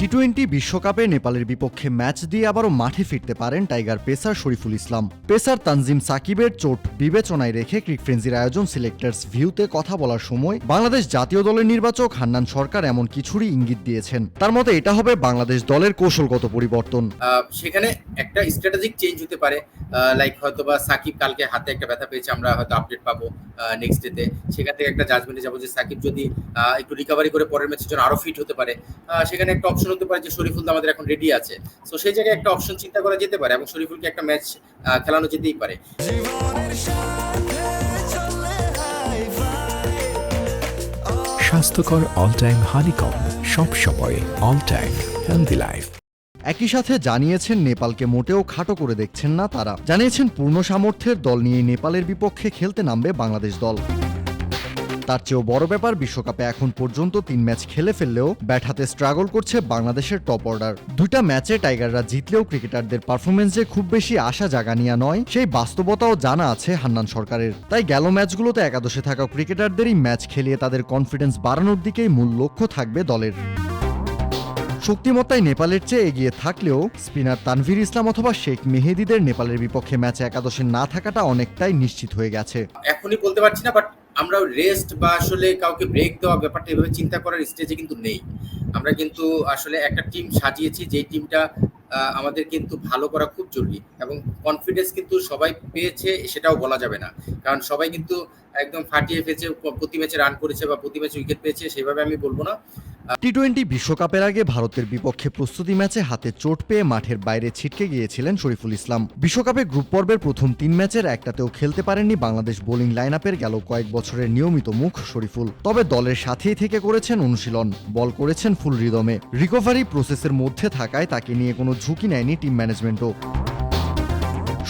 T twenty বিশ্বকাপে নেপালের বিপক্ষে ম্যাচ দিয়ে আবারও মাঠে ফিরতে পারেন tiger pacer Shoriful Islam. Pacer Tanzim সাকিবের চোট বিবেচনায় রেখে ক্রিক ফ্রেন্সির আয়োজন সিলেক্টার্স ভিউতে কথা বলার সময় বাংলাদেশ জাতীয় দলের নির্বাচক হান্নান সরকার এমন কিছুরই ইঙ্গিত দিয়েছেন। তার মতে এটা হবে বাংলাদেশ দলের কৌশলগত পরিবর্তন। সেখানে একটা স্ট্র্যাটেজিক চেঞ্জ হতে পারে। লাইক হয়তো বা সাকিব কালকে হাতে একটা ব্যথা পেয়েছে, আমরা হয়তো আপডেট পাবো নেক্সট ডেতে সেখান থেকে একটা জাজমেন্টে যাব যে সাকিব যদি একটু রিকভারি করে পরের ম্যাচের জন্য আরও ফিট হতে পারে। সেখানে একটা অপশন হতে পারে যে শরীফুল তো আমাদের এখন রেডি আছে। তো সেই জায়গায় একটা অপশন চিন্তা করা যেতে পারে এবং শরীফুলকে একটা ম্যাচ খেলানো যেতেই পারে। স্বাস্থ্যকর অল টাইম হানিকম সব সময় অল টাইম হেলদি লাইফ একই সাথে জানিয়েছেন নেপালকে মোটেও খাটো করে দেখছেন না তারা। জানিয়েছেন পূর্ণ সামর্থ্যের দল নিয়ে নেপালের বিপক্ষে খেলতে নামবে বাংলাদেশ দল। তার চেয়েও বড় ব্যাপার, বিশ্বকাপে এখন পর্যন্ত তিন ম্যাচ খেলে ফেললেও ব্যাট হাতে স্ট্রাগল করছে বাংলাদেশের টপ অর্ডার দুইটা ম্যাচে টাইগাররা জিতলেও ক্রিকেটারদের পারফরমেন্স খুব বেশি আশা জাগানিয়া নয়, সেই বাস্তবতাও জানা আছে হান্নান সরকারের। তাই গেল ম্যাচগুলোতে একাদশে থাকা ক্রিকেটারদেরই ম্যাচ খেলিয়ে তাদের কনফিডেন্স বাড়ানোর দিকেই মূল লক্ষ্য থাকবে দলের। শক্তিমত্তায় নেপালের চেয়ে এগিয়ে থাকলেও স্পিনার তানভীর ইসলাম অথবা শেখ মেহেদিদের নেপালের বিপক্ষে ম্যাচে একাদশে না থাকাটা অনেকটাই নিশ্চিত হয়ে গেছে। এখনই বলতে পারছি না বাট আমরা রেস্ট বা আসলে কাউকে ব্রেক দেওয়া ব্যাপারটা এভাবে চিন্তা করার স্টেজে কিন্তু নেই। আমরা কিন্তু আসলে একটা টিম সাজিয়েছি যে টিমটা আমাদের কিন্তু ভালো করা খুব জরুরি এবং কনফিডেন্স কিন্তু সবাই পেয়েছে সেটাও বলা যাবে না। কারণ সবাই কিন্তু একদম ফাটিয়ে ফেছে প্রতি ম্যাচে রান করেছে বা প্রতি ম্যাচে উইকেট পেয়েছে, সেভাবে আমি বলব না। টি টোয়েন্টি বিশ্বকাপের আগে ভারতের বিপক্ষে প্রস্তুতি ম্যাচে হাতে চোট পেয়ে মাঠের বাইরে ছিটকে গিয়েছিলেন শরীফুল ইসলাম। বিশ্বকাপে গ্রুপ পর্বের প্রথম তিন ম্যাচের একটাতেও খেলতে পারেননি বাংলাদেশ বোলিং লাইন আপের গেল কয়েক বছরের নিয়মিত মুখ শরীফুল। তবে দলের সাথেই থেকে করেছেন অনুশীলন, বল করেছেন ফুল রিদমে রিকভারি প্রসেসের মধ্যে থাকায় তাকে নিয়ে কোনো ঝুঁকি নেয়নি টিম ম্যানেজমেন্টও।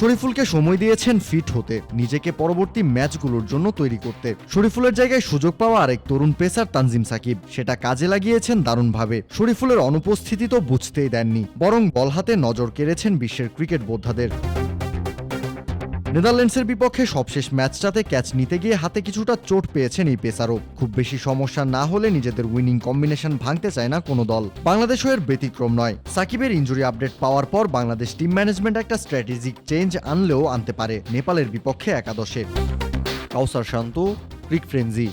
শরীফুলকে সময় দিয়েছেন ফিট হতে, নিজেকে পরবর্তী ম্যাচগুলোর জন্য তৈরি করতে। শরীফুলের জায়গায় সুযোগ পাওয়া আরেক তরুণ পেসার তানজিম সাকিব, সেটা কাজে লাগিয়েছেন দারুণভাবে। শরীফুলের অনুপস্থিতি তো বুঝতেই দেননি, বরং বল হাতে নজর কেড়েছেন বিশ্বের ক্রিকেট বোদ্ধাদের। নেদারল্যান্ডসের বিপক্ষে সবশেষ ম্যাচটাতে ক্যাচ নিতে গিয়ে হাতে কিছুটা চোট পেয়েছেন এই পেসারও। খুব বেশি সমস্যা না হলে নিজেদের উইনিং কম্বিনেশন ভাঙতে চায় না কোনো দল। বাংলাদেশও এর ব্যতিক্রম নয়। সাকিবের ইঞ্জুরি আপডেট পাওয়ার পর বাংলাদেশ টিম ম্যানেজমেন্ট একটা স্ট্র্যাটেজিক চেঞ্জ আনলেও আনতে পারে নেপালের বিপক্ষে একাদশে। কাউসার শান্ত ক্রিক ফ্রেন্জি